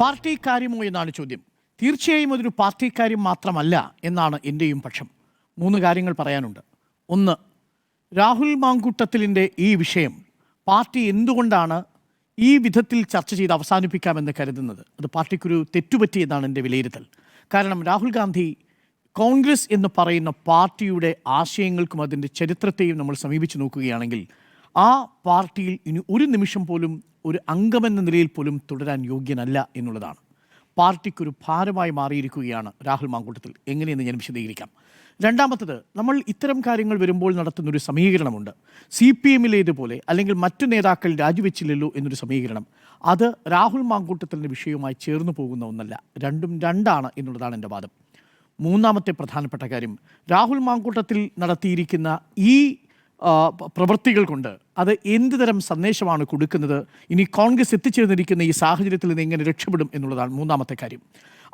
Party കാര്യമോ എന്നാണ് ചോദ്യം. തീർച്ചയായും അതൊരു പാർട്ടി കാര്യം മാത്രമല്ല എന്നാണ് എന്റെയും പക്ഷം. മൂന്ന് കാര്യങ്ങൾ പറയാനുണ്ട്. ഒന്ന് രാഹുൽ മാങ്കൂട്ടത്തിലിന്റെ ഈ വിഷയം പാർട്ടി എന്തുകൊണ്ടാണ് ഈ വിധത്തിൽ ചർച്ച ചെയ്ത് അവസാനിപ്പിക്കാമെന്ന് കരുതുന്നത്? അത് പാർട്ടിക്കൊരു തെറ്റുപറ്റി എന്നാണ് എന്റെ വിലയിരുത്തൽ. കാരണം രാഹുൽ ഗാന്ധി കോൺഗ്രസ് എന്ന് പറയുന്ന പാർട്ടിയുടെ ആശയങ്ങൾക്കും അതിന്റെ ചരിത്രത്തെയും നമ്മൾ സമീപിച്ചു നോക്കുകയാണെങ്കിൽ ആ പാർട്ടിയിൽ ഇനി ഒരു നിമിഷം പോലും ഒരു അംഗമെന്ന നിലയിൽ പോലും തുടരാൻ യോഗ്യനല്ല എന്നുള്ളതാണ്. പാർട്ടിക്കൊരു ഭാരമായി മാറിയിരിക്കുകയാണ് രാഹുൽ മാങ്കൂട്ടത്തിൽ. എങ്ങനെയെന്ന് ഞാൻ വിശദീകരിക്കാം. രണ്ടാമത്തത് നമ്മൾ ഇത്തരം കാര്യങ്ങൾ വരുമ്പോൾ നടത്തുന്നൊരു സമീകരണമുണ്ട്. സി പി എമ്മിലേതുപോലെ അല്ലെങ്കിൽ മറ്റു നേതാക്കൾ രാജിവെച്ചില്ലല്ലോ എന്നൊരു സമീകരണം. അത് രാഹുൽ മാങ്കൂട്ടത്തിന്റെ വിഷയവുമായി ചേർന്നു പോകുന്ന ഒന്നല്ല. രണ്ടും രണ്ടാണ് എന്നുള്ളതാണ് എന്റെ വാദം. മൂന്നാമത്തെ പ്രധാനപ്പെട്ട കാര്യം രാഹുൽ മാങ്കൂട്ടത്തിൽ നടത്തിയിരിക്കുന്ന ഈ പ്രവൃത്തികൾ കൊണ്ട് അത് എന്ത് തരം സന്ദേശമാണ് കൊടുക്കുന്നത്? ഇനി കോൺഗ്രസ് എത്തിച്ചേർന്നിരിക്കുന്ന ഈ സാഹചര്യത്തിൽ നിന്ന് എങ്ങനെ രക്ഷപ്പെടും എന്നുള്ളതാണ് മൂന്നാമത്തെ കാര്യം.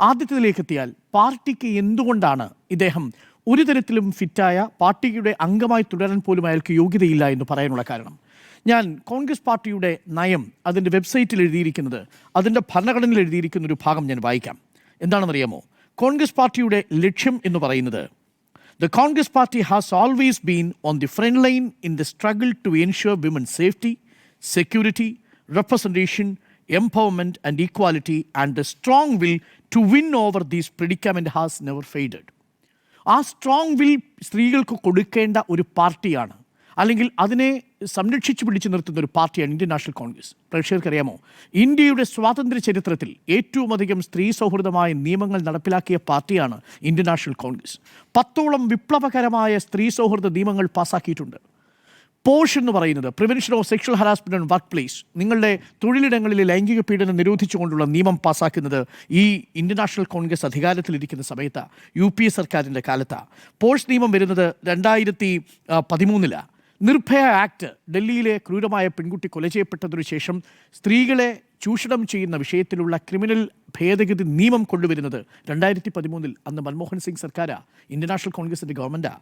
ആദ്യത്തിലേക്ക് എത്തിയാൽ പാർട്ടിക്ക് എന്തുകൊണ്ടാണ് ഇദ്ദേഹം ഒരു തരത്തിലും ഫിറ്റായ പാർട്ടിയുടെ അംഗമായി തുടരാൻ പോലും അയാൾക്ക് യോഗ്യതയില്ല എന്ന് പറയാനുള്ള കാരണം? ഞാൻ കോൺഗ്രസ് പാർട്ടിയുടെ നയം അതിന്റെ വെബ്സൈറ്റിൽ എഴുതിയിരിക്കുന്നത് അതിന്റെ ഭരണഘടനയിൽ എഴുതിയിരിക്കുന്ന ഒരു ഭാഗം ഞാൻ വായിക്കാം. എന്താണെന്നറിയാമോ? കോൺഗ്രസ് പാർട്ടിയുടെ ലക്ഷ്യം എന്ന് പറയുന്നത് The Congress party has always been on the front line in the struggle to ensure women's safety, security, representation, empowerment, and equality, and the strong will to win over this predicament has never faded. ആ strong will സ്ത്രീകൾക്ക് കൊടുക്കേണ്ട ഒരു പാർട്ടിയാണ് അല്ലെങ്കിൽ അതിനെ സംരക്ഷിച്ചു പിടിച്ചു നിർത്തുന്ന ഒരു പാർട്ടിയാണ് ഇന്ത്യൻ നാഷണൽ കോൺഗ്രസ്. പ്രേക്ഷകർക്കറിയാമോ? ഇന്ത്യയുടെ സ്വാതന്ത്ര്യ ചരിത്രത്തിൽ ഏറ്റവും അധികം സ്ത്രീ സൗഹൃദമായ നിയമങ്ങൾ നടപ്പിലാക്കിയ പാർട്ടിയാണ് ഇന്ത്യൻ നാഷണൽ കോൺഗ്രസ്. പത്തോളം വിപ്ലവകരമായ സ്ത്രീ സൗഹൃദ നിയമങ്ങൾ പാസ്സാക്കിയിട്ടുണ്ട് പോഷ് എന്ന് പറയുന്നത് prevention of sexual harassment and workplace നിങ്ങളുടെ തൊഴിലിടങ്ങളിലെ ലൈംഗിക പീഡനം നിരോധിച്ചുകൊണ്ടുള്ള നിയമം പാസ്സാക്കുന്നത് ഈ ഇന്ത്യൻ നാഷണൽ കോൺഗ്രസ് അധികാരത്തിലിരിക്കുന്ന സമയത്താണ് യു പി എ സർക്കാരിന്റെ കാലത്താണ് പോഷ് നിയമം വരുന്നത് രണ്ടായിരത്തി പതിമൂന്നിലാണ് നിർഭയ ആക്ട് ഡൽഹിയിലെ ക്രൂരമായ പെൺകുട്ടി കൊല ചെയ്യപ്പെട്ടതിനു ശേഷം സ്ത്രീകളെ ചൂഷണം ചെയ്യുന്ന വിഷയത്തിലുള്ള ക്രിമിനൽ ഭേദഗതി നിയമം കൊണ്ടുവരുന്നത് രണ്ടായിരത്തി പതിമൂന്നിൽ അന്ന് മൻമോഹൻ സിംഗ് സർക്കാരാ ഇന്ത്യൻ നാഷണൽ കോൺഗ്രസിന്റെ ഗവൺമെന്റാ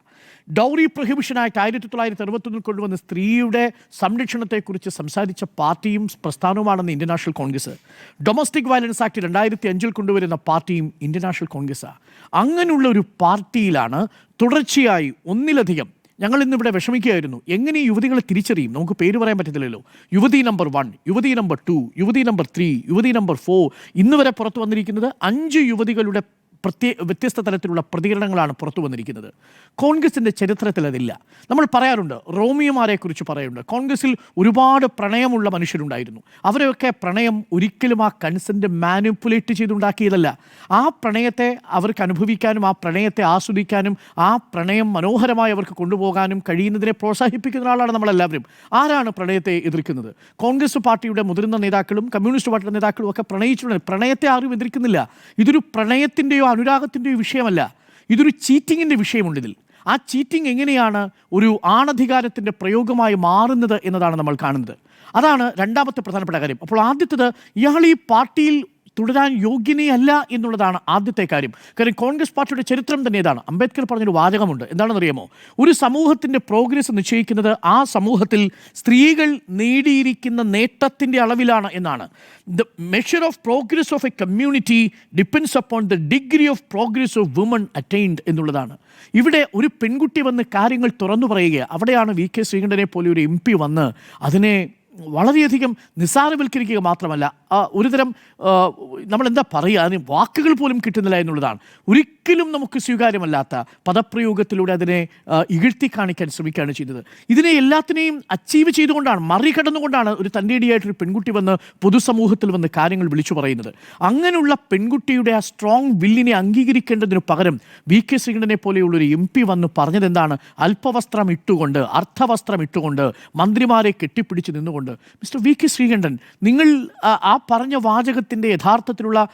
ഡൗറി പ്രൊഹിബിഷൻ ആക്ട് ആയിരത്തി തൊള്ളായിരത്തി അറുപത്തൊന്നിൽ കൊണ്ടുവന്ന സ്ത്രീയുടെ സംരക്ഷണത്തെക്കുറിച്ച് സംസാരിച്ച പാർട്ടിയും പ്രസ്ഥാനവുമാണെന്ന് Indian National Congress. Domestic violence act രണ്ടായിരത്തി അഞ്ചിൽ കൊണ്ടുവരുന്ന പാർട്ടിയും ഇന്ത്യൻ നാഷണൽ കോൺഗ്രസ്സാണ് അങ്ങനെയുള്ള ഒരു പാർട്ടിയിലാണ് തുടർച്ചയായി ഒന്നിലധികം ഞങ്ങൾ ഇന്നിവിടെ വിഷമിക്കുകയായിരുന്നു. എങ്ങനെ ഈ യുവതികളെ തിരിച്ചറിയും? നമുക്ക് പേര് പറയാൻ പറ്റത്തില്ലല്ലോ. യുവതി നമ്പർ വൺ യുവതി നമ്പർ ടു യുവതി നമ്പർ ത്രീ യുവതി നമ്പർ ഫോർ. ഇന്ന് വരെ പുറത്തു വന്നിരിക്കുന്നത് അഞ്ച് യുവതികളുടെ പ്രത്യേക വ്യത്യസ്ത തരത്തിലുള്ള പ്രതികരണങ്ങളാണ് പുറത്തു വന്നിരിക്കുന്നത്. കോൺഗ്രസിന്റെ ചരിത്രത്തിൽ അതില്ല. നമ്മൾ പറയാറുണ്ട് റോമിയോമാരെക്കുറിച്ച് പറയുന്നുണ്ട്. കോൺഗ്രസിൽ ഒരുപാട് പ്രണയമുള്ള മനുഷ്യരുണ്ടായിരുന്നു. അവരെയൊക്കെ പ്രണയം ഒരിക്കലും ആ കൺസെന്റ് മാനിപ്പുലേറ്റ് ചെയ്തുണ്ടാക്കിയതല്ല. ആ പ്രണയത്തെ അവർക്ക് അനുഭവിക്കാനും ആ പ്രണയത്തെ ആസ്വദിക്കാനും ആ പ്രണയം മനോഹരമായി അവർക്ക് കൊണ്ടുപോകാനും കഴിയുന്നതിനെ പ്രോത്സാഹിപ്പിക്കുന്ന ആളാണ് നമ്മളെല്ലാവരും. ആരാണ് പ്രണയത്തെ എതിർക്കുന്നത്? കോൺഗ്രസ് പാർട്ടിയുടെ മുതിർന്ന നേതാക്കളും കമ്മ്യൂണിസ്റ്റ് പാർട്ടിയുടെ നേതാക്കളും ഒക്കെ പ്രണയിച്ചിട്ടുണ്ട്. പ്രണയത്തെ ആരും എതിർക്കുന്നില്ല. ഇതൊരു പ്രണയത്തിന്റെയോ അനുരാഗത്തിന്റെയോ വിഷയമല്ല ഇതൊരു ചീറ്റിങ്ങിന്റെ വിഷയമുണ്ട് ഇതിൽ. ആ ചീറ്റിംഗ് എങ്ങനെയാണ് ഒരു ആണധികാരത്തിന്റെ പ്രയോഗമായി മാറുന്നത് എന്നതാണ് നമ്മൾ കാണുന്നത്. അതാണ് രണ്ടാമത്തെ പ്രധാനപ്പെട്ട കാര്യം. അപ്പോൾ ആദ്യത്തേത് ഇയാൾ ഈ പാർട്ടിയിൽ തുടരാൻ യോഗ്യനയല്ല എന്നുള്ളതാണ് ആദ്യത്തെ കാര്യം. കാര്യം കോൺഗ്രസ് പാർട്ടിയുടെ ചരിത്രം തന്നെ ഇതാണ് അംബേദ്കർ പറഞ്ഞൊരു വാചകമുണ്ട്. എന്താണെന്നറിയാമോ? ഒരു സമൂഹത്തിന്റെ പ്രോഗ്രസ് നിശ്ചയിക്കുന്നത് ആ സമൂഹത്തിൽ സ്ത്രീകൾ നേടിയിരിക്കുന്ന നേട്ടത്തിന്റെ അളവിലാണ് എന്നാണ്. The measure of progress of a community depends upon the degree of progress of woman attained എന്നുള്ളതാണ്. ഇവിടെ ഒരു പെൺകുട്ടി വന്ന് കാര്യങ്ങൾ തുറന്നു പറയുക അവിടെയാണ് വി കെ ശ്രീകണ്ഠനെ പോലെ ഒരു എം പി വന്ന് അതിനെ വളരെയധികം നിസ്സാരവൽക്കരിക്കുക മാത്രമല്ല ഒരുതരം നമ്മളെന്താ പറയുക അതിന് വാക്കുകൾ പോലും കിട്ടുന്നില്ല എന്നുള്ളതാണ്. ഒരിക്കലും നമുക്ക് സ്വീകാര്യമല്ലാത്ത പദപ്രയോഗത്തിലൂടെ അതിനെ ഇകഴ്ത്തി കാണിക്കാൻ ശ്രമിക്കുകയാണ് ചെയ്തത് ഇതിനെ എല്ലാത്തിനെയും അച്ചീവ് ചെയ്തുകൊണ്ടാണ് മറികടന്നുകൊണ്ടാണ് ഒരു തന്റെടിയായിട്ടൊരു പെൺകുട്ടി വന്ന് പൊതുസമൂഹത്തിൽ വന്ന് കാര്യങ്ങൾ വിളിച്ചു പറയുന്നത്. അങ്ങനെയുള്ള പെൺകുട്ടിയുടെ ആ സ്ട്രോങ് വില്ലിനെ അംഗീകരിക്കേണ്ടതിന് പകരം വി കെ ശ്രീകണ്ഠനെ പോലെയുള്ള ഒരു എം പി വന്ന് പറഞ്ഞത് എന്താണ് അല്പവസ്ത്രം ഇട്ടുകൊണ്ട് അർത്ഥവസ്ത്രം ഇട്ടുകൊണ്ട് മന്ത്രിമാരെ കെട്ടിപ്പിടിച്ച് നിന്നുകൊണ്ട് മിസ്റ്റർ വി കെ ശ്രീകണ്ഠൻ നിങ്ങൾ ആ, പറഞ്ഞ വാചകത്തിന്റെ യഥാർത്ഥത്തിലുള്ള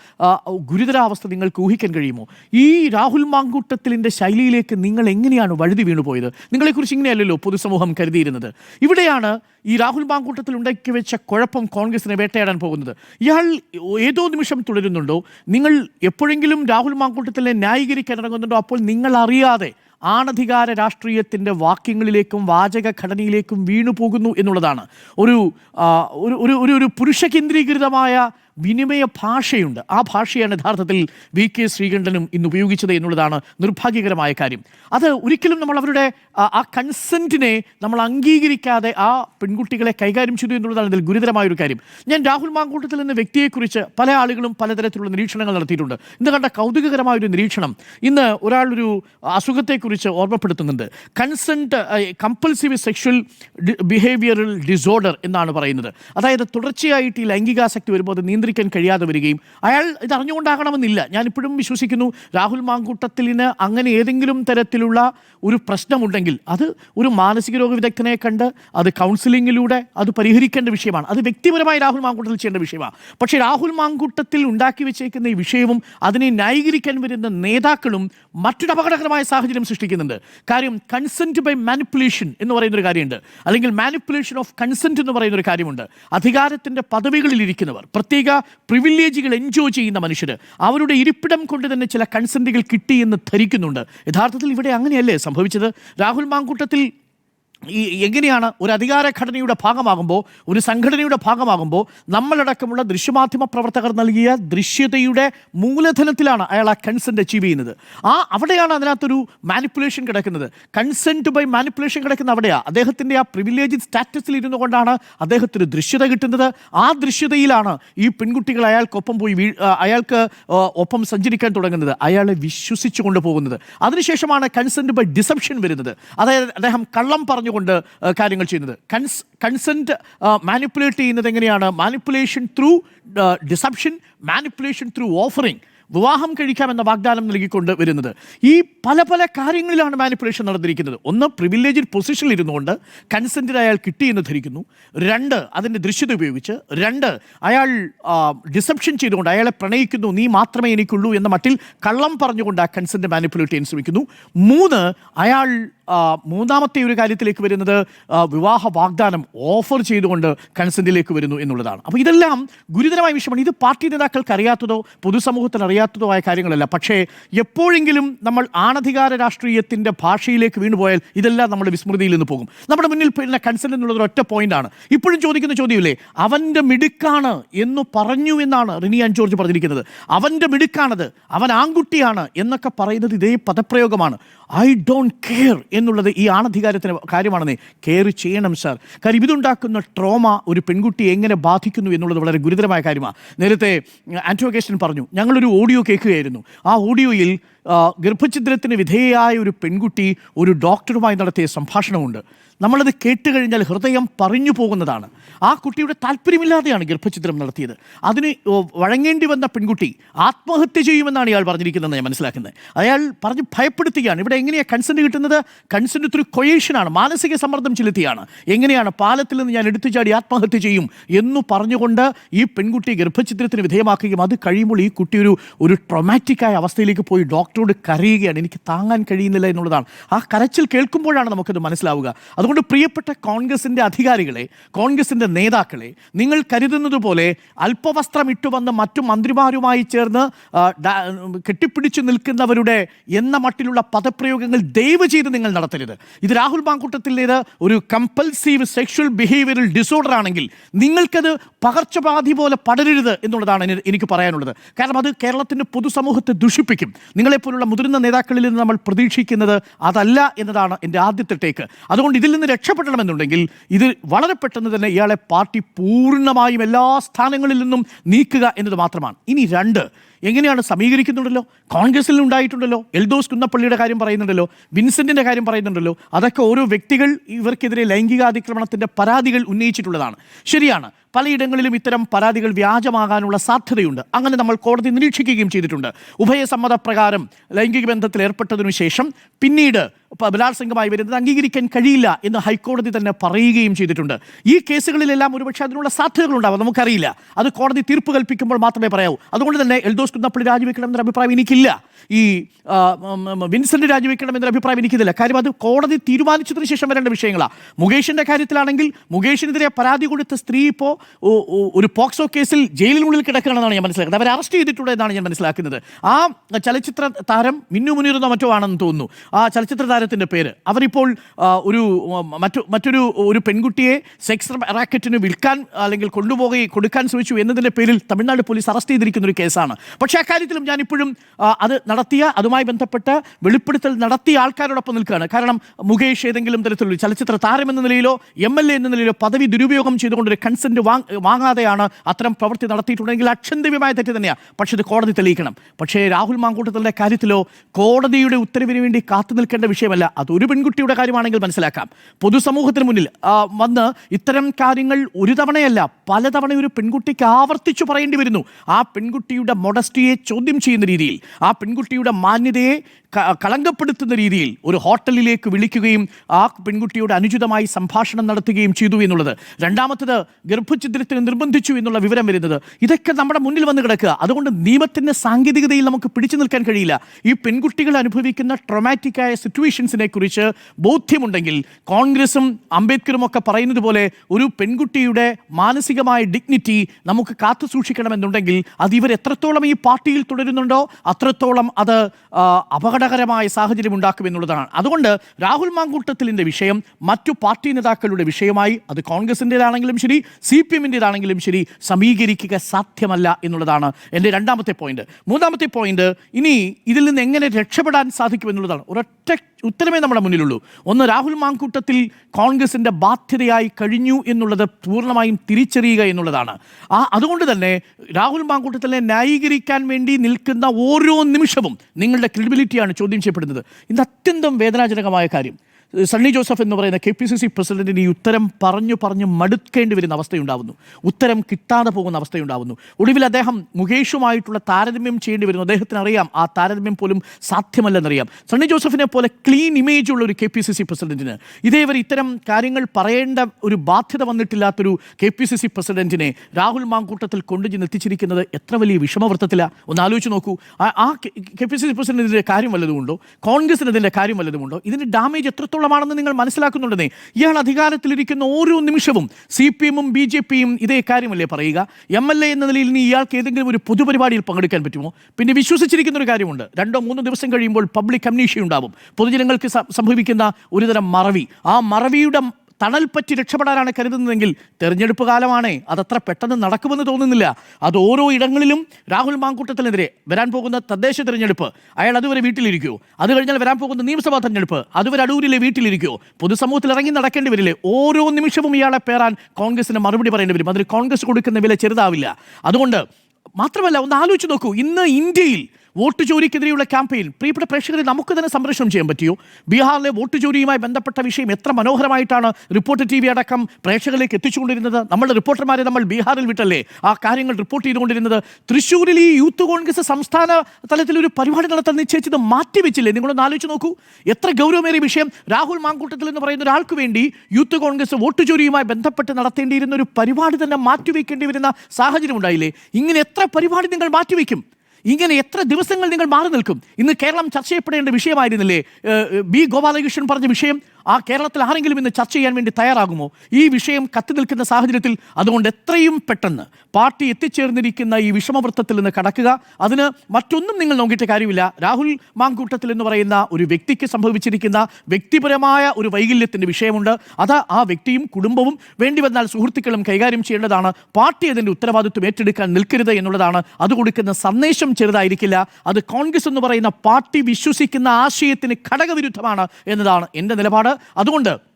ഗുരുതരാവസ്ഥ നിങ്ങൾക്ക് ഊഹിക്കാൻ കഴിയുമോ? ഈ രാഹുൽ മാങ്കൂട്ടത്തിലിന്റെ ശൈലിയിലേക്ക് നിങ്ങൾ എങ്ങനെയാണ് വഴുതി വീണുപോയത്? നിങ്ങളെക്കുറിച്ച് ഇങ്ങനെയല്ലല്ലോ പൊതുസമൂഹം കരുതിയിരുന്നത്. ഇവിടെയാണ് ഈ രാഹുൽ മാങ്കൂട്ടത്തിൽ ഉണ്ടാക്കി വെച്ച കുഴപ്പം കോൺഗ്രസിനെ വേട്ടയാടാൻ പോകുന്നത്. ഇയാൾ ഏതോ നിമിഷം തുടരുന്നുണ്ടോ? നിങ്ങൾ എപ്പോഴെങ്കിലും രാഹുൽ മാങ്കൂട്ടത്തിലെ ന്യായീകരിക്കാൻ ഇറങ്ങുന്നുണ്ടോ? അപ്പോൾ നിങ്ങൾ അറിയാതെ ആണധികാര രാഷ്ട്രീയത്തിന്റെ വാക്യങ്ങളിലേക്കും വാചക ഘടനയിലേക്കും വീണു പോകുന്നു എന്നുള്ളതാണ്. ഒരു ഒരു ഒരു പുരുഷ കേന്ദ്രീകൃതമായ വിനിമയ ഭാഷയുണ്ട്. ആ ഭാഷയാണ് യഥാർത്ഥത്തിൽ വി കെ ശ്രീകണ്ഠനും ഇന്ന് ഉപയോഗിച്ചത് എന്നുള്ളതാണ് നിർഭാഗ്യകരമായ കാര്യം. അത് ഒരിക്കലും നമ്മൾ അവരുടെ ആ- കൺസെന്റിനെ നമ്മൾ അംഗീകരിക്കാതെ ആ പെൺകുട്ടികളെ കൈകാര്യം ചെയ്തു എന്നുള്ളതാണ് ഇതിൽ ഗുരുതരമായൊരു കാര്യം. ഞാൻ രാഹുൽ മാങ്കൂട്ടത്തിൽ എന്ന വ്യക്തിയെക്കുറിച്ച് പല ആളുകളും പലതരത്തിലുള്ള നിരീക്ഷണങ്ങൾ നടത്തിയിട്ടുണ്ട്. ഇന്ന് കണ്ട കൗതുകകരമായൊരു നിരീക്ഷണം ഇന്ന് ഒരാളൊരു അസുഖത്തെക്കുറിച്ച് ഓർമ്മപ്പെടുത്തുന്നുണ്ട്. Consent compulsive sexual behavioural disorder എന്നാണ് പറയുന്നത്. അതായത് തുടർച്ചയായിട്ട് ഈ ലൈംഗികാസക്തി വരുമ്പോൾ അത് നിയന്ത്രിക്കാൻ കഴിയാതെ വരികയും അയാൾ ഇത് അറിഞ്ഞുകൊണ്ടാകണമെന്നില്ല ഞാൻ ഇപ്പോഴും വിശ്വസിക്കുന്നു രാഹുൽ മാങ്കൂട്ടത്തിലിന് അങ്ങനെ ഏതെങ്കിലും തരത്തിലുള്ള ഒരു പ്രശ്നമുണ്ടെങ്കിൽ അത് ഒരു മാനസിക രോഗ വിദഗ്ധനെ കണ്ട് അത് കൗൺസിലിങ്ങിലൂടെ അത് പരിഹരിക്കേണ്ട വിഷയമാണ്. അത് വ്യക്തിപരമായി രാഹുൽ മാങ്കൂട്ടത്തിൽ ചെയ്യേണ്ട വിഷയമാണ്. പക്ഷേ രാഹുൽ മാങ്കൂട്ടത്തിൽ ഉണ്ടാക്കി വെച്ചേക്കുന്ന ഈ വിഷയവും അതിനെ ന്യായീകരിക്കാൻ വരുന്ന നേതാക്കളും മറ്റൊരു അപകടകരമായ സാഹചര്യം സൃഷ്ടിക്കുന്നുണ്ട്. കാര്യം കൺസെന്റ് ബൈ മാനിപ്പുലേഷൻ എന്ന് പറയുന്ന ഒരു കാര്യമുണ്ട്. അല്ലെങ്കിൽ മാനിപ്പുലേഷൻ ഓഫ് കൺസെന്റ് എന്ന് പറയുന്ന ഒരു കാര്യമുണ്ട്. അധികാരത്തിന്റെ പദവികളിൽ ഇരിക്കുന്നവർ പ്രത്യേക പ്രിവിലേജുകൾ എൻജോയ് ചെയ്യുന്ന മനുഷ്യർ അവരുടെ ഇരിപ്പിടം കൊണ്ട് തന്നെ ചില കൺസെന്റുകൾ കിട്ടിയെന്ന് ധരിക്കുന്നുണ്ട്. യഥാർത്ഥത്തിൽ ഇവിടെ അങ്ങനെയല്ലേ സംഭവിച്ചത്? രാഹുൽ മാങ്കൂട്ടത്തിൽ ഈ എങ്ങനെയാണ് ഒരു അധികാര ഘടനയുടെ ഭാഗമാകുമ്പോൾ ഒരു സംഘടനയുടെ ഭാഗമാകുമ്പോൾ നമ്മളടക്കമുള്ള ദൃശ്യമാധ്യമ പ്രവർത്തകർ നൽകിയ ദൃശ്യതയുടെ മൂലധനത്തിലാണ് അയാൾ ആ കൺസെന്റ് അച്ചീവ് ചെയ്യുന്നത്. ആ അവിടെയാണ് അതിനകത്തൊരു മാനിപ്പുലേഷൻ കിടക്കുന്നത്. കൺസെന്റ് ബൈ മാനിപ്പുലേഷൻ കിടക്കുന്ന അവിടെയാണ് അദ്ദേഹത്തിന്റെ ആ പ്രിവിലേജ് സ്റ്റാറ്റസിൽ ഇരുന്നു കൊണ്ടാണ് അദ്ദേഹത്തിന് ദൃശ്യത കിട്ടുന്നത്. ആ ദൃശ്യതയിലാണ് ഈ പെൺകുട്ടികൾ അയാൾക്കൊപ്പം പോയി അയാൾക്ക് ഒപ്പം സഞ്ചരിക്കാൻ തുടങ്ങുന്നത്. അയാളെ വിശ്വസിച്ചു കൊണ്ടുപോകുന്നത്. അതിനുശേഷമാണ് കൺസെന്റ് ബൈ ഡിസപ്ഷൻ വരുന്നത്. അതായത് അദ്ദേഹം കള്ളം പറഞ്ഞുകൊണ്ട് കാര്യങ്ങൾ ചെയ്യുന്നത്. കൺസ് കൺസെന്റ് മാനിപ്പുലേറ്റ് ചെയ്യുന്നത് എങ്ങനെയാണ്? Manipulation through deception manipulation through offering വിവാഹം കഴിക്കാമെന്ന വാഗ്ദാനം നൽകിക്കൊണ്ട് വരുന്നത്. ഈ പല പല കാര്യങ്ങളിലാണ് മാനിപ്പുലേഷൻ നടന്നിരിക്കുന്നത്. ഒന്ന് പ്രിവിലേജ് പൊസിഷനിൽ ഇരുന്നുകൊണ്ട് കൺസെന്റിൽ അയാൾ കിട്ടിയെന്ന് ധരിക്കുന്നു. രണ്ട് അതിന്റെ ദൃശ്യത ഉപയോഗിച്ച്. രണ്ട് അയാൾ ഡിസപ്ഷൻ ചെയ്തുകൊണ്ട് അയാളെ പ്രണയിക്കുന്നു നീ മാത്രമേ എനിക്കുള്ളൂ എന്ന മട്ടിൽ കള്ളം പറഞ്ഞുകൊണ്ട് ആ കൺസെന്റ് മാനിപ്പുലേറ്റ് ചെയ്യാൻ ശ്രമിക്കുന്നു. മൂന്ന് അയാൾ മൂന്നാമത്തെ ഒരു കാര്യത്തിലേക്ക് വരുന്നത് വിവാഹ വാഗ്ദാനം ഓഫർ ചെയ്തുകൊണ്ട് കൺസെന്റിലേക്ക് വരുന്നു എന്നുള്ളതാണ്. അപ്പോൾ ഇതെല്ലാം ഗുരുതരമായ വിഷയമാണ്. ഇത് പാർട്ടി നേതാക്കൾക്ക് അറിയാത്തതോ പൊതുസമൂഹത്തിന് അറിയാത്തതോ ആയ കാര്യങ്ങളല്ല. പക്ഷേ എപ്പോഴെങ്കിലും നമ്മൾ ആണധികാര രാഷ്ട്രീയത്തിന്റെ ഭാഷയിലേക്ക് വീണുപോയാൽ ഇതെല്ലാം നമ്മുടെ വിസ്മൃതിയിൽ നിന്ന് പോകും. നമ്മുടെ മുന്നിൽ പിന്നെ കൺസൺ എന്നുള്ളത് ഒറ്റ പോയിന്റാണ്. ഇപ്പോഴും ചോദിക്കുന്ന ചോദ്യമില്ലേ? അവന്റെ മിടുക്കാണ് എന്ന് പറഞ്ഞു എന്നാണ് റിനി ആൻ ജോർജ് പറഞ്ഞിരിക്കുന്നത്. അവന്റെ മിടുക്കാണത് അവൻ ആൺകുട്ടിയാണ് എന്നൊക്കെ പറയുന്നത് ഇതേ പദപ്രയോഗമാണ്. ഐ ഡോണ്ട് കെയർ എന്നുള്ളത് ഈ ആണധികാരത്തിന് കാര്യമാണെന്നേ. കെയർ ചെയ്യണം സാർ. കാര്യം ഇതുണ്ടാക്കുന്ന ട്രോമ ഒരു പെൺകുട്ടിയെ എങ്ങനെ ബാധിക്കുന്നു എന്നുള്ളത് വളരെ ഗുരുതരമായ കാര്യമാണ് നേരത്തെ ആന്റോഗേഷൻ പറഞ്ഞു ഞങ്ങളൊരു ഓഡിയോ കേൾക്കുകയായിരുന്നു. ആ ഓഡിയോയിൽ ഗർഭഛിദ്രത്തിന് വിധേയയായ ഒരു പെൺകുട്ടി ഒരു ഡോക്ടറുമായി നടത്തിയ സംഭാഷണമുണ്ട്. നമ്മളത് കേട്ട് കഴിഞ്ഞാൽ ഹൃദയം പറഞ്ഞു പോകുന്നതാണ്. ആ കുട്ടിയുടെ താല്പര്യമില്ലാതെയാണ് ഗർഭഛിദ്രം നടത്തിയത്. അതിന് വഴങ്ങേണ്ടി വന്ന പെൺകുട്ടി ആത്മഹത്യ ചെയ്യുമെന്നാണ് ഇയാൾ പറഞ്ഞിരിക്കുന്നത് ഞാൻ മനസ്സിലാക്കുന്നത്. അയാൾ പറഞ്ഞ് ഭയപ്പെടുത്തുകയാണ്. ഇവിടെ എങ്ങനെയാണ് കൺസെന്റ് കിട്ടുന്നത്? കൺസെന്റ് ത്രൂ കൊയേഷനാണ്. മാനസിക സമ്മർദ്ദം ചെലുത്തിയാണ്. എങ്ങനെയാണ് പാലത്തിൽ നിന്ന് ഞാൻ എടുത്തു ചാടി ആത്മഹത്യ ചെയ്യും എന്ന് പറഞ്ഞുകൊണ്ട് ഈ പെൺകുട്ടി ഗർഭഛിദ്രത്തിന് വിധേയമാക്കുകയും അത് കഴിയുമ്പോൾ ഈ കുട്ടി ഒരു ഒരു ട്രൊമാറ്റിക്കായ അവസ്ഥയിലേക്ക് പോയി ഡോക്ടറോട് കരയുകയാണ്. എനിക്ക് താങ്ങാൻ കഴിയുന്നില്ല എന്നുള്ളതാണ്. ആ കരച്ചിൽ കേൾക്കുമ്പോഴാണ് നമുക്കത് മനസ്സിലാവുക. അതുകൊണ്ട് പ്രിയപ്പെട്ട കോൺഗ്രസിന്റെ അധികാരികളെ കോൺഗ്രസിന്റെ നേതാക്കളെ നിങ്ങൾ കരുതുന്നത് പോലെ അല്പവസ്ത്രം ഇട്ടുവന്ന് മറ്റു മന്ത്രിമാരുമായി ചേർന്ന് കെട്ടിപ്പിടിച്ചു നിൽക്കുന്നവരുടെ എന്ന മട്ടിലുള്ള പദപ്രയോഗങ്ങൾ ദയവ് ചെയ്ത് നിങ്ങൾ നടത്തരുത്. ഇത് രാഹുൽ മാങ്കൂട്ടത്തിലേത് ഒരു കമ്പൽസീവ് സെക്ഷൽ ബിഹേവിയറൽ ഡിസോർഡർ ആണെങ്കിൽ നിങ്ങൾക്കത് പകർച്ചവ്യാധി പോലെ പടരരുത് എന്നുള്ളതാണ് എനിക്ക് പറയാനുള്ളത്. കാരണം അത് കേരളത്തിന്റെ പൊതുസമൂഹത്തെ ദുഷിപ്പിക്കും. നിങ്ങളെപ്പോലുള്ള മുതിർന്ന നേതാക്കളിൽ നിന്ന് നമ്മൾ പ്രതീക്ഷിക്കുന്നത് അതല്ല എന്നതാണ് എന്റെ ആദ്യത്തെ ടേക്ക്. അതുകൊണ്ട് ഇതിൽ നിന്ന് രക്ഷപ്പെടണമെന്നുണ്ടെങ്കിൽ ഇത് വളരെ പെട്ടെന്ന് തന്നെ ഇയാളെ പാർട്ടി പൂർണമായും എല്ലാ സ്ഥാനങ്ങളിൽ നിന്നും നീക്കുക എന്നത് മാത്രമാണ്. ഇനി രണ്ട് എങ്ങനെയാണ് സമീകരിക്കുന്നുണ്ടല്ലോ? കോൺഗ്രസിൽ ഉണ്ടായിട്ടുണ്ടല്ലോ? എൽദോസ് കുന്നപ്പള്ളിയുടെ കാര്യം പറയുന്നുണ്ടല്ലോ? വിൻസെന്റിന്റെ കാര്യം പറയുന്നുണ്ടല്ലോ? അതൊക്കെ ഓരോ വ്യക്തികൾ ഇവർക്കെതിരെ ലൈംഗികാതിക്രമണത്തിന്റെ പരാതികൾ ഉന്നയിച്ചിട്ടുള്ളതാണ്. ശരിയാണ് പലയിടങ്ങളിലും ഇത്തരം പരാതികൾ വ്യാജമാകാനുള്ള സാധ്യതയുണ്ട്. അങ്ങനെ നമ്മൾ കോടതി നിരീക്ഷിക്കുകയും ചെയ്തിട്ടുണ്ട്. ഉഭയസമ്മത പ്രകാരം ലൈംഗിക ബന്ധത്തിൽ ഏർപ്പെട്ടതിനു ശേഷം പിന്നീട് ബലാത്സംഗമായി വരുന്നത് അംഗീകരിക്കാൻ കഴിയില്ല എന്ന് ഹൈക്കോടതി തന്നെ പറയുകയും ചെയ്തിട്ടുണ്ട്. ഈ കേസുകളിലെല്ലാം ഒരുപക്ഷെ അതിനുള്ള സാധ്യതകളുണ്ടാവും. നമുക്കറിയില്ല. അത് കോടതി തീർപ്പ് കൽപ്പിക്കുമ്പോൾ മാത്രമേ പറയാവൂ. അതുകൊണ്ട് തന്നെ എൽദോസ് കുന്നപ്പള്ളി രാജിവെക്കണം എന്നൊരു അഭിപ്രായം എനിക്കില്ല. ഈ വിൻസെന്റ് രാജിവെക്കണം എന്നൊരു അഭിപ്രായം എനിക്കില്ല കാര്യം അത് കോടതി തീരുമാനിച്ചതിന് ശേഷം വരേണ്ട വിഷയങ്ങളാണ് മുകേഷിന്റെ കാര്യത്തിലാണെങ്കിൽ മുകേഷിനെതിരെ പരാതി കൊടുത്ത സ്ത്രീ ഇപ്പോൾ ഒരു പോക്സോ കേസിൽ ജയിലിനുള്ളിൽ കിടക്കുകയാണെന്നാണ് ഞാൻ മനസ്സിലാക്കുന്നത്. അവരെ അറസ്റ്റ് ചെയ്തിട്ടുണ്ട് എന്നാണ് ഞാൻ മനസ്സിലാക്കുന്നത്. ആ ചലച്ചിത്ര താരം മിന്നു മുനീറുന്നോ മറ്റോ ആണെന്ന് തോന്നുന്നു. ആ ചലച്ചിത്ര താരത്തിന്റെ പേര്. അവരിപ്പോൾ ഒരു മറ്റു മറ്റൊരു ഒരു പെൺകുട്ടിയെ സെക്സ് റാക്കറ്റിന് വിൽക്കാൻ അല്ലെങ്കിൽ കൊണ്ടുപോകുകയും കൊടുക്കാൻ ശ്രമിച്ചു എന്നതിന്റെ പേരിൽ തമിഴ്നാട് പോലീസ് അറസ്റ്റ് ചെയ്തിരിക്കുന്ന ഒരു കേസാണ്. പക്ഷേ അക്കാര്യത്തിലും ഞാനിപ്പോഴും അത് നടത്തിയ അതുമായി ബന്ധപ്പെട്ട വെളിപ്പെടുത്തൽ നടത്തിയ ആൾക്കാരോടൊപ്പം നിൽക്കുകയാണ്. കാരണം മുകേഷ് ഏതെങ്കിലും തരത്തിലുള്ള ചലച്ചിത്ര താരം എന്ന നിലയിലോ എം എൽ എ എന്ന നിലയിലോ പദവി ദുരുപയോഗം ചെയ്തുകൊണ്ട് ഒരു കൺസെന്റ് വാങ്ങാതെയാണ് അത്തരം പ്രവൃത്തി നടത്തിയിട്ടുണ്ടെങ്കിൽ അക്ഷന്തവ്യമായ തെറ്റ് തന്നെയാണ് പക്ഷേ ഇത് കോടതി തെളിയിക്കണം. പക്ഷേ രാഹുൽ മാങ്കൂട്ടത്തിന്റെ കാര്യത്തിലോ കോടതിയുടെ ഉത്തരവിന് വേണ്ടി കാത്തു നിൽക്കേണ്ട വിഷയമല്ല. അത് ഒരു പെൺകുട്ടിയുടെ കാര്യമാണെങ്കിൽ മനസ്സിലാക്കാം. പൊതുസമൂഹത്തിന് മുന്നിൽ വന്ന് ഇത്തരം കാര്യങ്ങൾ ഒരു തവണയല്ല പലതവണ ഒരു പെൺകുട്ടിക്ക് ആവർത്തിച്ചു പറയേണ്ടി വരുന്നു. ആ പെൺകുട്ടിയുടെ മൊഡസ്റ്റിയെ ചോദ്യം ചെയ്യുന്ന രീതിയിൽ ആ പെൺകുട്ടിയുടെ മാന്യതയെ കളങ്കപ്പെടുത്തുന്ന രീതിയിൽ ഒരു ഹോട്ടലിലേക്ക് വിളിക്കുകയും ആ പെൺകുട്ടിയോട് അനുചിതമായി സംഭാഷണം നടത്തുകയും ചെയ്തു എന്നുള്ളത്. രണ്ടാമത്തത് ഗർഭഛിദ്രത്തിന് നിർബന്ധിച്ചു എന്നുള്ള വിവരം വരുന്നത്. ഇതൊക്കെ നമ്മുടെ മുന്നിൽ വന്ന് കിടക്കുക. അതുകൊണ്ട് നിയമത്തിന്റെ സാങ്കേതികതയിൽ നമുക്ക് പിടിച്ചു നിൽക്കാൻ കഴിയില്ല. ഈ പെൺകുട്ടികൾ അനുഭവിക്കുന്ന ട്രൊമാറ്റിക്കായ സിറ്റുവേഷൻസിനെ കുറിച്ച് ബോധ്യമുണ്ടെങ്കിൽ കോൺഗ്രസും അംബേദ്കറും ഒക്കെ പറയുന്നത് പോലെ ഒരു പെൺകുട്ടിയുടെ മാനസികമായ ഡിഗ്നിറ്റി നമുക്ക് കാത്തു സൂക്ഷിക്കണമെന്നുണ്ടെങ്കിൽ അത് ഇവർ എത്രത്തോളം ഈ പാർട്ടിയിൽ തുടരുന്നുണ്ടോ അത്രത്തോളം അത് ആ, അപകടകരമായ സാഹചര്യം ഉണ്ടാക്കുമെന്നുള്ളതാണ് അതുകൊണ്ട് രാഹുൽ മാങ്കൂട്ടത്തിലിന്റെ വിഷയം മറ്റു പാർട്ടി നേതാക്കളുടെ വിഷയമായി അത് കോൺഗ്രസിന്റെതാണെങ്കിലും ശരി സി പി എമ്മിന്റെതാണെങ്കിലും ശരി സമീകരിക്കുക സാധ്യമല്ല എന്നുള്ളതാണ് എന്റെ രണ്ടാമത്തെ പോയിന്റ് മൂന്നാമത്തെ പോയിന്റ് ഇനി ഇതിൽ നിന്ന് എങ്ങനെ രക്ഷപ്പെടാൻ സാധിക്കുമെന്നുള്ളതാണ് ഒരൊറ്റ ഉത്തരമേ നമ്മുടെ മുന്നിലുള്ളൂ. ഒന്ന് രാഹുൽ മാങ്കൂട്ടത്തിൽ കോൺഗ്രസിന്റെ ബാധ്യതയായി കഴിഞ്ഞു എന്നുള്ളത് പൂർണമായും തിരിച്ചറിയുക എന്നുള്ളതാണ്. ആ അതുകൊണ്ട് തന്നെ രാഹുൽ മാങ്കൂട്ടത്തിനെ ന്യായീകരിക്കാൻ വേണ്ടി നിൽക്കുന്ന ഓരോ നിമിഷവും നിങ്ങളുടെ ക്രെഡിബിലിറ്റിയാണ് ചോദ്യം ചെയ്യപ്പെടുന്നത്. ഇത് അത്യന്തം വേദനാജനകമായ കാര്യം. സണ്ണി ജോസഫ് എന്ന് പറയുന്ന കെ പി സി സി പ്രസിഡന്റിന് ഈ ഉത്തരം പറഞ്ഞു പറഞ്ഞു മടുക്കേണ്ടി വരുന്ന അവസ്ഥയുണ്ടാവുന്നു. ഉത്തരം കിട്ടാതെ പോകുന്ന അവസ്ഥയുണ്ടാവുന്നു. ഒടുവിൽ അദ്ദേഹം മുകേഷുമായിട്ടുള്ള താരതമ്യം ചെയ്യേണ്ടി വരുന്നു. അദ്ദേഹത്തിന് അറിയാം ആ താരതമ്യം പോലും സാധ്യമല്ലെന്നറിയാം. സണ്ണി ജോസഫിനെ പോലെ ക്ലീൻ ഇമേജ് ഉള്ള ഒരു കെ പി സി സി പ്രസിഡന്റിന് ഇതേവരെ ഇത്തരം കാര്യങ്ങൾ പറയേണ്ട ഒരു ബാധ്യത വന്നിട്ടില്ലാത്തൊരു കെ പി സി സി പ്രസിഡന്റിനെ രാഹുൽ മാങ്കൂട്ടത്തിൽ കൊണ്ടുചെന്ന് എത്തിച്ചിരിക്കുന്നത് എത്ര വലിയ വിഷമവൃത്തത്തിലാണ് ഒന്ന് ആലോചിച്ച് നോക്കൂ. ആ- കെ പി സി സി പ്രസിഡന്റിന്റെ കാര്യം വല്ലതുമുണ്ടോ? കോൺഗ്രസിന് ഇതിന്റെ കാര്യം വല്ലതുമുണ്ടോ? ഇതിന്റെ ഡാമേജ് എത്രത്തോളമാണെന്ന് നിങ്ങൾ മനസ്സിലാക്കുന്നുണ്ടെന്നേ ഇയാൾ അധികാരത്തിലിരിക്കുന്ന ഓരോ നിമിഷവും സി പി എമ്മും ബി ജെ പിയും ഇതേ കാര്യമല്ലേ പറയുക? എം എൽ എ എന്ന നിലയിൽ ഇനി ഇയാൾക്ക് ഏതെങ്കിലും ഒരു പൊതുപരിപാടിയിൽ പങ്കെടുക്കാൻ പറ്റുമോ? പിന്നെ വിശ്വസിച്ചിരിക്കുന്ന ഒരു കാര്യമുണ്ട്. രണ്ടോ മൂന്നോ ദിവസം കഴിയുമ്പോൾ പബ്ലിക് അമ്നീഷ്യ ഉണ്ടാവും. പൊതുജനങ്ങൾക്ക് സംഭവിക്കുന്ന ഒരുതരം മറവി. ആ മറവിയുടെ തണൽ പറ്റി രക്ഷപ്പെടാനാണ് കരുതുന്നതെങ്കിൽ തെരഞ്ഞെടുപ്പ് കാലമാണ് അതത്ര പെട്ടെന്ന് നടക്കുമെന്ന് തോന്നുന്നില്ല. അത് ഓരോ ഇടങ്ങളിലും രാഹുൽ മാങ്കൂട്ടത്തിനെതിരെ വരാൻ പോകുന്ന തദ്ദേശ തെരഞ്ഞെടുപ്പ്. അയാൾ അതുവരെ വീട്ടിലിരിക്കുമോ അത് കഴിഞ്ഞാൽ വരാൻ പോകുന്ന നിയമസഭാ തെരഞ്ഞെടുപ്പ്. അതുവരെ അടൂരിലെ വീട്ടിലിരിക്കുമോ പൊതുസമൂഹത്തിൽ ഇറങ്ങി നടക്കേണ്ടി വരില്ലേ? ഓരോ നിമിഷവും ഇയാളെ പേരാൻ കോൺഗ്രസിന് മറുപടി പറയേണ്ടി വരും. അതിന് കോൺഗ്രസ് കൊടുക്കുന്ന വില ചെറുതാവില്ല. അതുകൊണ്ട് മാത്രമല്ല ഒന്ന് ആലോചിച്ച് നോക്കൂ. ഇന്ന് ഇന്ത്യയിൽ വോട്ട് ചോരിക്കെതിരെയുള്ള ക്യാമ്പയിൻ. പ്രിയപ്പെട്ട പ്രേക്ഷകരെ നമുക്ക് തന്നെ സംപ്രേഷണം ചെയ്യാൻ പറ്റിയോ? ബീഹാറിലെ വോട്ട് ചോരിയുമായി ബന്ധപ്പെട്ട വിഷയം എത്ര മനോഹരമായിട്ടാണ് റിപ്പോർട്ട് ടി വി അടക്കം പ്രേക്ഷകരിലേക്ക് എത്തിച്ചുകൊണ്ടിരുന്നത്. നമ്മുടെ റിപ്പോർട്ടർമാരെ നമ്മൾ ബീഹാറിൽ വിട്ടല്ലേ? ആ കാര്യങ്ങൾ റിപ്പോർട്ട് ചെയ്തുകൊണ്ടിരുന്നത് തൃശ്ശൂരിൽ ഈ യൂത്ത് കോൺഗ്രസ് സംസ്ഥാന തലത്തിൽ ഒരു പരിപാടി നടത്താൻ നിശ്ചയിച്ചത് മാറ്റിവെച്ചില്ലേ? നിങ്ങളൊന്ന് ആലോചിച്ച് നോക്കൂ. എത്ര ഗൗരവമേറിയ വിഷയം. രാഹുൽ മാങ്കൂട്ടത്തിൽ എന്ന് പറയുന്ന ഒരാൾക്ക് വേണ്ടി യൂത്ത് കോൺഗ്രസ് വോട്ട് ചോരിയുമായി ബന്ധപ്പെട്ട് നടത്തേണ്ടിയിരുന്ന ഒരു പരിപാടി തന്നെ മാറ്റിവെക്കേണ്ടി വരുന്ന സാഹചര്യം ഉണ്ടായില്ലേ? ഇങ്ങനെ എത്ര പരിപാടി നിങ്ങൾ മാറ്റിവെക്കും? ഇങ്ങനെ എത്ര ദിവസങ്ങൾ നിങ്ങൾ മാറി നിൽക്കും? ഇന്ന് കേരളം ചർച്ച ചെയ്യപ്പെടേണ്ട വിഷയമായിരുന്നില്ലേ? ബി ഗോപാലകൃഷ്ണൻ പറഞ്ഞ വിഷയം ആ കേരളത്തിൽ ആരെങ്കിലും ഇന്ന് ചർച്ച ചെയ്യാൻ വേണ്ടി തയ്യാറാകുമോ? ഈ വിഷയം കത്തി നിൽക്കുന്ന സാഹചര്യത്തിൽ അതുകൊണ്ട് എത്രയും പെട്ടെന്ന് പാർട്ടി എത്തിച്ചേർന്നിരിക്കുന്ന ഈ വിഷമവൃത്തത്തിൽ നിന്ന് കടക്കുക. അതിന് മറ്റൊന്നും നിങ്ങൾ നോക്കിയിട്ട് കാര്യമില്ല. രാഹുൽ മാങ്കൂട്ടത്തിൽ എന്ന് പറയുന്ന ഒരു വ്യക്തിക്ക് സംഭവിച്ചിരിക്കുന്ന വ്യക്തിപരമായ ഒരു വൈകല്യത്തിന്റെ വിഷയമുണ്ട്. അത് ആ വ്യക്തിയും കുടുംബവും വേണ്ടി വന്നാൽ സുഹൃത്തുക്കളും കൈകാര്യം ചെയ്യേണ്ടതാണ്. പാർട്ടി അതിന്റെ ഉത്തരവാദിത്വം ഏറ്റെടുക്കാൻ നിൽക്കരുത് എന്നുള്ളതാണ്. അത് കൊടുക്കുന്ന സന്ദേശം ചെറുതായിരിക്കില്ല. അത് കോൺഗ്രസ് എന്ന് പറയുന്ന പാർട്ടി വിശ്വസിക്കുന്ന ആശയത്തിന് ഘടകവിരുദ്ധമാണ് എന്നതാണ് എന്റെ നിലപാട്. അതുകൊണ്ട്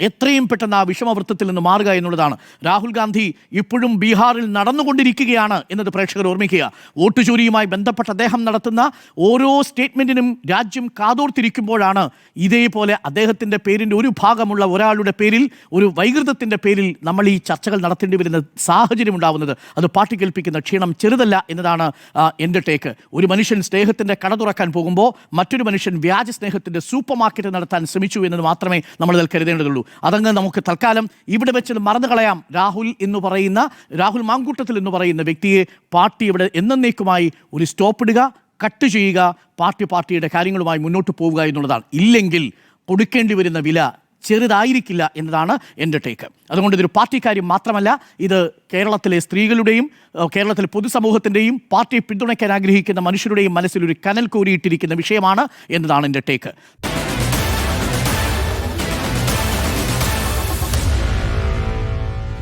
എത്രയും പെട്ടെന്ന് ആ വിഷമവൃത്തത്തിൽ നിന്ന് മാറുക എന്നുള്ളതാണ്. രാഹുൽ ഗാന്ധി ഇപ്പോഴും ബീഹാറിൽ നടന്നുകൊണ്ടിരിക്കുകയാണ് എന്നത് പ്രേക്ഷകർ ഓർമ്മിക്കുക. വോട്ട് ചോരിയുമായി ബന്ധപ്പെട്ട് അദ്ദേഹം നടത്തുന്ന ഓരോ സ്റ്റേറ്റ്മെന്റിനും രാജ്യം കാതോർത്തിരിക്കുമ്പോഴാണ് ഇതേപോലെ അദ്ദേഹത്തിന്റെ പേരിന്റെ ഒരു ഭാഗമുള്ള ഒരാളുടെ പേരിൽ ഒരു വൈകൃതത്തിന്റെ പേരിൽ നമ്മൾ ഈ ചർച്ചകൾ നടത്തേണ്ടി വരുന്ന സാഹചര്യം ഉണ്ടാവുന്നത്. അത് പാർട്ടി കേൾപ്പിക്കുന്ന ക്ഷീണം ചെറുതല്ല എന്നതാണ് എന്റെ ടേക്ക്. ഒരു മനുഷ്യൻ സ്നേഹത്തിന്റെ കട തുറക്കാൻ പോകുമ്പോൾ മറ്റൊരു മനുഷ്യൻ വ്യാജ സ്നേഹത്തിന്റെ സൂപ്പർ മാർക്കറ്റ് നടത്താൻ ശ്രമിച്ചു എന്നത് മാത്രമേ നമ്മൾ അതിൽ കരുതേണ്ടതുള്ളൂ അതങ്ങ് നമുക്ക് തൽക്കാലം ഇവിടെ വെച്ച് മറന്നു കളയാം രാഹുൽ എന്ന് പറയുന്ന രാഹുൽ മാങ്കൂട്ടത്തിൽ എന്ന് പറയുന്ന വ്യക്തിയെ പാർട്ടി ഇവിടെ എന്നേക്കുമായി ഒരു സ്റ്റോപ്പ് ഇടുക കട്ട് ചെയ്യുക പാർട്ടി പാർട്ടിയുടെ കാര്യങ്ങളുമായി മുന്നോട്ട് പോവുക എന്നുള്ളതാണ്. ഇല്ലെങ്കിൽ കൊടുക്കേണ്ടി വരുന്ന വില ചെറുതായിരിക്കില്ല എന്നതാണ് എന്റെ ടേക്ക്. അതുകൊണ്ട് ഇതൊരു പാർട്ടി കാര്യം മാത്രമല്ല ഇത് കേരളത്തിലെ സ്ത്രീകളുടെയും കേരളത്തിലെ പൊതുസമൂഹത്തിന്റെയും പാർട്ടിയെ പിന്തുണയ്ക്കാൻ ആഗ്രഹിക്കുന്ന മനുഷ്യരുടെയും മനസ്സിൽ ഒരു കനൽ കോരിയിട്ടിരിക്കുന്ന വിഷയമാണ് എന്നതാണ് എന്റെ ടേക്ക്.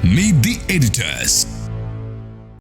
Meet the editors.